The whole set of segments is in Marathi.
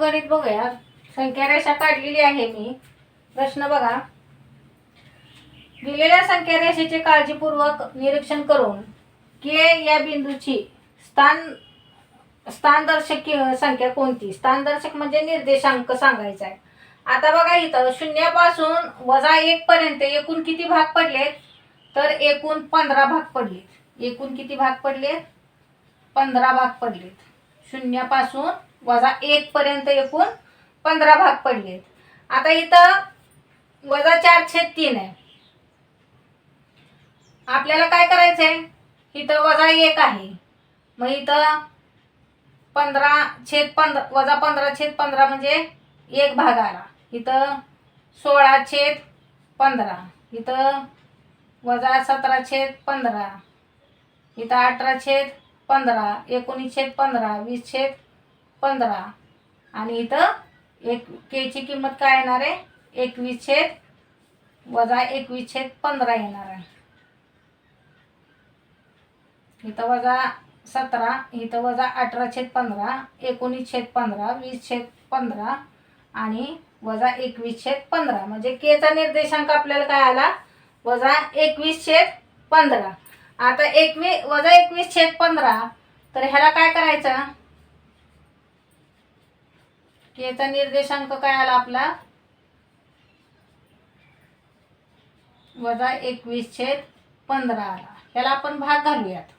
गणित बघूया. संख्या रेषा काढलेली आहे मी. प्रश्न बघा. दिलेल्या संख्या रेषेचे काळजीपूर्वक निरीक्षण करून के या बिंदूची स्थान स्थानदर्शक संख्या कोणती? स्थानदर्शक म्हणजे निर्देशांक सांगायचा आहे. आता बघा इथं शून्यापासून वजा एक पर्यंत एकूण किती भाग पडलेत? तर एकूण पंधरा भाग पडलेत. एकूण किती भाग पडलेत? पंधरा भाग पडलेत. शून्यापासून वजा एक पर्यंत एकूण पंधरा भाग पडलेत आता इथं वजा चार छेद तीन आहे. आपल्याला काय करायचंय? इथं वजा एक आहे. मग इथं पंधरा छेद पंधरा वजा पंधरा छेद पंधरा म्हणजे एक भाग आला. इथं सोळा छेद पंधरा. इथं वजा सतरा छेद पंधरा. इथं अठरा छेद पंधरा. एकोणीस छेद पंधरा. वीस छेद पंधरा. आणि इथं एक केची किंमत काय येणार आहे? एकवीस छेद वजा एकवीस छेद पंधरा येणार आहे. इथं वजा सतरा इथं वजा अठरा छेद पंधरा एकोणीस छेद पंधरा वीस छेद पंधरा आणि वजा एकवीस छेद पंधरा. म्हणजे केचा निर्देशांक आपल्याला काय आला? वजा एकवीस छेद पंधरा. आता एकवीस वजा एकवीस छेद पंधरा तर ह्याला काय करायचं? याचा निर्देशांक काय आला आपला? वजा एकवीस छेद पंधरा आला. ह्याला आपण भाग घालूयात.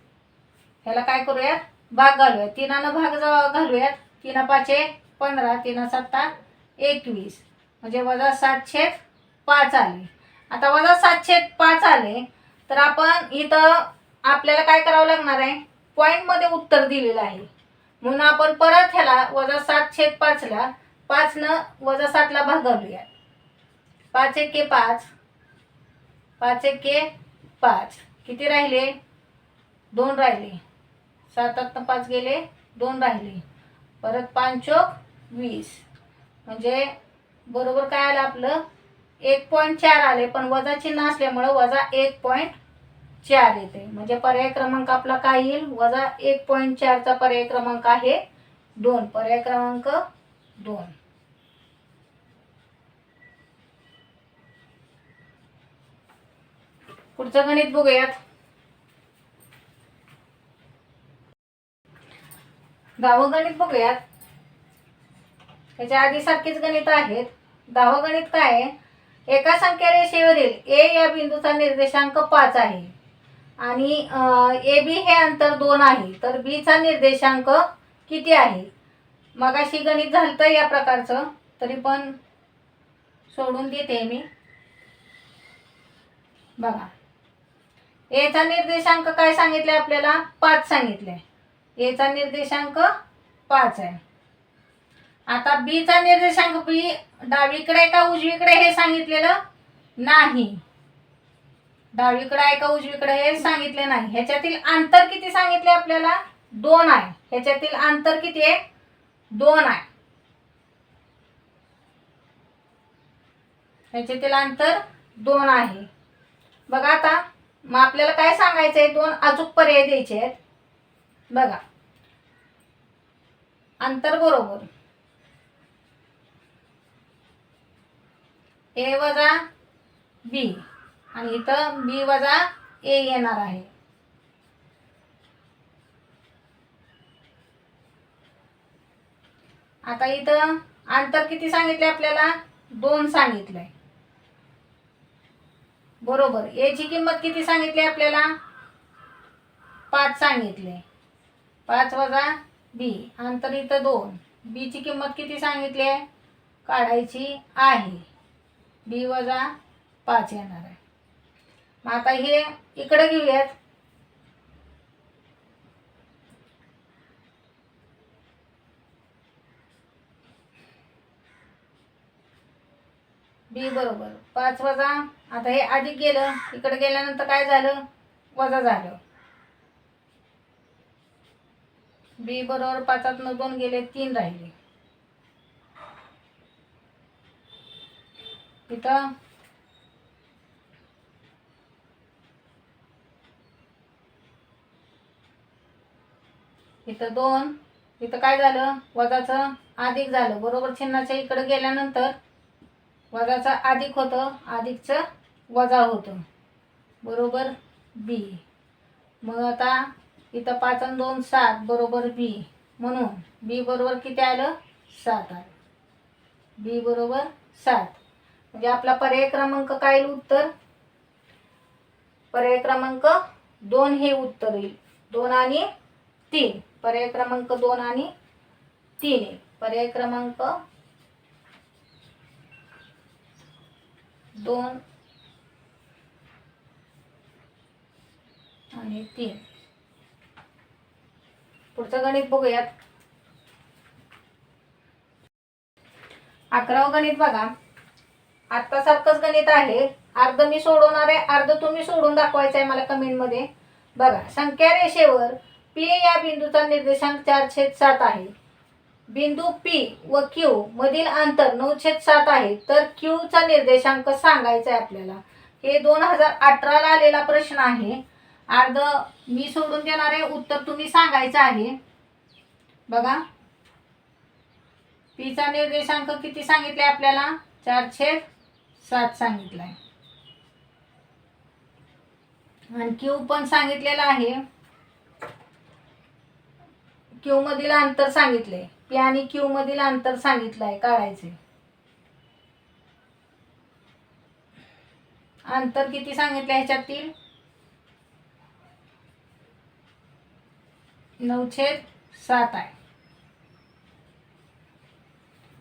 ह्याला काय करूयात? भाग घालूयात. तिनानं भाग घालूयात. तिना पाचे पंधरा तीन सत्ता एकवीस. म्हणजे वजा सात छेद पाच आले. आता वजा सात छेद पाच आले तर आपण इथं आपल्याला काय करावं लागणार आहे? पॉईंटमध्ये उत्तर दिलेलं आहे. म्हणून आपण परत ह्याला वजा सात छेद पाचला पाचनं वजा सातला भाग पाच पाच एके पाच. पाच एके पाच. किती राहिले? दोन राहिले. सातात पाच गेले दोन राहिले. परत पांचोक वीस. म्हणजे बरोबर काय आलं आपलं? एक पॉईंट चार आले पण वजा चिन्ह असल्यामुळं वजा एक पॉईंट चार येते. म्हणजे पर्याय क्रमांक आपला काय येईल? वजा एक पॉईंट चारचा पर्याय क्रमांक आहे दोन. पर्याय क्रमांक दोन. पुढचं गणित बघूयात. दहावं गणित बघूयात. त्याच्या आधी सारखीच गणित आहेत. दहावं गणित काय आहे? एका संख्या रेषेवरील ए या बिंदूचा निर्देशांक पाच आहे. आणि ए बी हे अंतर दोन आहे. तर बीचा निर्देशांक किती आहे? मगाशी गणित झालं या प्रकारचं. तरी पण सोडून देते मी. बघा. एचा निर्देशांक काय सांगितले आपल्याला? पाच सांगितले. एचा निर्देशांक पाच आहे. आता बीचा निर्देशांक बी डावीकडे का उजवीकडे हे सांगितलेलं नाही. डावीकडे आहे का उजवीकडे हे सांगितले नाही. ह्याच्यातील अंतर किती सांगितले आपल्याला? दोन आहे. ह्याच्यातील अंतर किती आहे? दोन आहे. ह्याच्यातील अंतर दोन आहे. बघा आता मग आपल्याला काय सांगायचंय? दोन अचूक पर्याय द्यायचे आहेत. बघा. अंतर बरोबर. ए वजा बी. आणि इथं बी वजा ए येणार आहे. आता इथं अंतर किती सांगितले आपल्याला? दोन सांगितलंय. बरोबर. याची किंमत किती सांगितली आपल्याला? पाच सांगितले. पाच वजा बी अंतर इथं दोन. बीची किंमत किती सांगितली? आहे काढायची आहे. बी वजा पाच येणार आहे. मग आता हे इकडं घेऊयात. बी बरोबर. पाच वजा आता हे अधिक गेलं इकडे गेल्यानंतर काय झालं? वजा झालं. बी बरोबर पाचातनं दोन गेले तीन राहिले. इथं. इथं दोन इथं काय झालं? वजाचं अधिक झालं. बरोबर चिन्हाच्या इकडे गेल्यानंतर वजाचं अधिक होतं अधिकचं वजा होतं. बरोबर बी मग आता इथं पाच आणि दोन सात बरोबर बी म्हणून बी बरोबर किती आलं? सात आलं. बी बरोबर सात. म्हणजे आपला पर्याय क्रमांक काय येईल उत्तर? पर्याय क्रमांक दोन हे उत्तर येईल. दोन आणि तीन. पर्याय क्रमांक दोन आणि तीन आहे पर्याय क्रमांक दोन आणि तीन. पुढचं गणित बघूयात. अकरावं गणित बघा. आता सारखंच गणित आहे. अर्ध मी सोडवणार आहे. अर्ध तुम्ही सोडून दाखवायचं आहे मला कमेंटमध्ये बघा संख्या रेषेवर पी या बिंदूचा निर्देशांक चार छेद सात आहे. बिंदू पी व क्यू मधील अंतर नऊशे सात आहे. तर क्यूचा निर्देशांक सांगायचा आहे आपल्याला. हे दोन हजार अठराला आलेला प्रश्न आहे. अर्ध मी सोडून देणार आहे उत्तर तुम्ही सांगायचं आहे. बघा. पीचा निर्देशांक किती सांगितले आपल्याला? चारशे सात सांगितलाय. आणि क्यू पण सांगितलेला आहे. क्यू मधील अंतर सांगितले पी आणि क्यू मधील अंतर सांगितलं आहे काढायचे अंतर किती सांगितलं ह्याच्यातील? नऊशे सात आहे.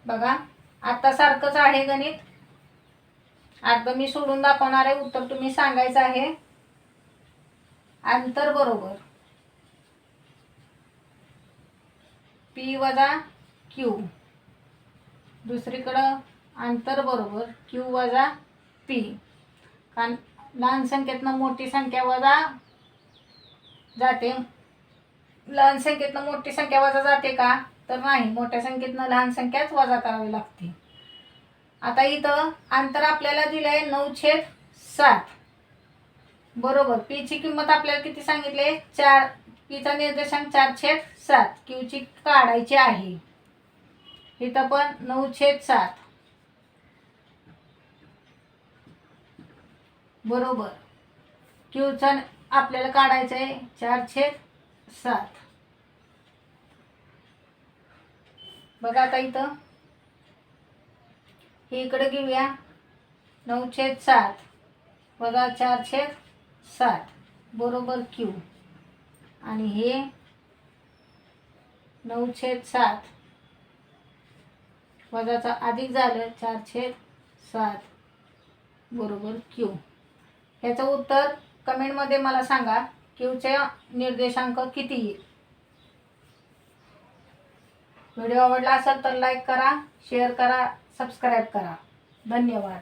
बघा आता सारखंच आहे गणित. आता मी सोडून दाखवणार आहे उत्तर तुम्ही सांगायचं आहे. अंतर बरोबर. पी वजा क्यू. दुसरीकडं अंतर बरोबर क्यू वजा पी. कारण लहान संख्येतनं मोठी संख्या वजा जाते. लहान संख्येतनं मोठी संख्या वजा जाते का? तर नाही. मोठ्या संख्येतनं लहान संख्याच वजा करावी लागते. आता इथं अंतर आपल्याला दिलं आहे नऊ छेद सात. बरोबर. पीची किंमत आपल्याला किती सांगितले? चार इथं निर्देशांक चार छेद सात. क्यूची काढायची आहे. इथं पण नऊ छेद सात. बरोबर. क्यूचा आपल्याला काढायचं आहे. चार छेद सात. बघा आता इथं. हे इकडे घेऊया. नऊ छेद सात. बघा चार छेद सात. बरोबर क्यू आणि हे नऊ छेद सात. वजाचा अधिक झालं चार छेद सात बरोबर क्यू ह्याचं उत्तर कमेंटमध्ये मला सांगा क्यूचे निर्देशांक किती? येईल व्हिडिओ आवडला असेल तर लाईक करा शेअर करा सबस्क्राईब करा. धन्यवाद.